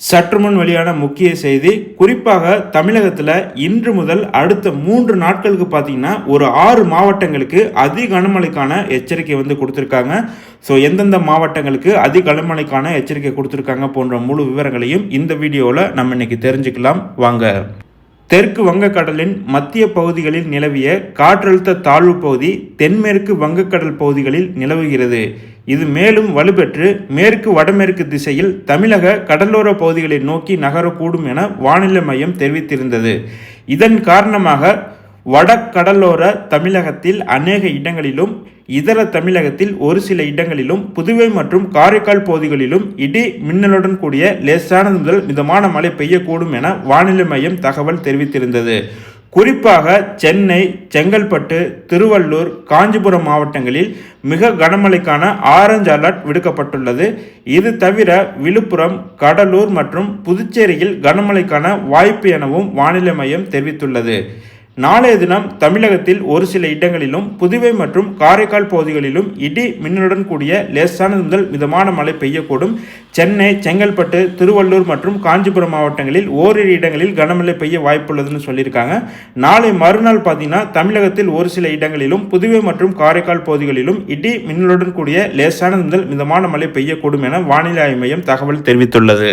சற்று முன் வெளியான முக்கிய செய்தி குறிப்பாக தமிழகத்தில் இன்று முதல் அடுத்த மூன்று நாட்களுக்கு பார்த்தீங்கன்னா ஒரு ஆறு மாவட்டங்களுக்கு அதி கனமழைக்கான எச்சரிக்கை வந்து கொடுத்துருக்காங்க. ஸோ எந்தெந்த மாவட்டங்களுக்கு அதி கனமழைக்கான எச்சரிக்கை கொடுத்துருக்காங்க போன்ற முழு விவரங்களையும் இந்த வீடியோவில் நம்ம இன்னைக்கு தெரிஞ்சுக்கலாம். வாங்க. தெற்கு வங்கக்கடலின் மத்திய பகுதிகளில் நிலவிய காற்றழுத்த தாழ்வு பகுதி தென்மேற்கு வங்கக்கடல் பகுதிகளில் நிலவுகிறது. இது மேலும் வலுப்பெற்று மேற்கு வடமேற்கு திசையில் தமிழக கடலோர பகுதிகளை நோக்கி நகரக்கூடும் என வானிலை மையம் தெரிவித்திருந்தது. இதன் காரணமாக வடகடலோர தமிழகத்தில் அநேக இடங்களிலும் இதர தமிழகத்தில் ஒரு சில இடங்களிலும் புதுவை மற்றும் காரைக்கால் பகுதிகளிலும் இடி மின்னலுடன் கூடிய லேசானது முதல் மிதமான மழை பெய்யக்கூடும் என வானிலை மையம் தகவல் தெரிவித்திருந்தது. குறிப்பாக சென்னை செங்கல்பட்டு திருவள்ளூர் காஞ்சிபுரம் மாவட்டங்களில் மிக கனமழைக்கான ஆரஞ்சு அலர்ட் விடுக்கப்பட்டுள்ளது. இது தவிர விழுப்புரம் கடலூர் மற்றும் புதுச்சேரியில் கனமழைக்கான வாய்ப்பு எனவும் வானிலை மையம் தெரிவித்துள்ளது. நாளைய தினம் தமிழகத்தில் ஒரு சில இடங்களிலும் புதுவை மற்றும் காரைக்கால் பகுதிகளிலும் இடி மின்னலுடன் கூடிய லேசானது முதல் மிதமான மழை பெய்யக்கூடும். சென்னை செங்கல்பட்டு திருவள்ளூர் மற்றும் காஞ்சிபுரம் மாவட்டங்களில் ஓரிரு இடங்களில் கனமழை பெய்ய வாய்ப்புள்ளதுன்னு சொல்லியிருக்காங்க. நாளை மறுநாள் பார்த்தீங்கன்னா தமிழகத்தில் ஒரு சில இடங்களிலும் புதுவை மற்றும் காரைக்கால் பகுதிகளிலும் இடி மின்னலுடன் கூடிய லேசானது முதல் மிதமான மழை பெய்யக்கூடும் என வானிலை ஆய்வு மையம் தகவல் தெரிவித்துள்ளது.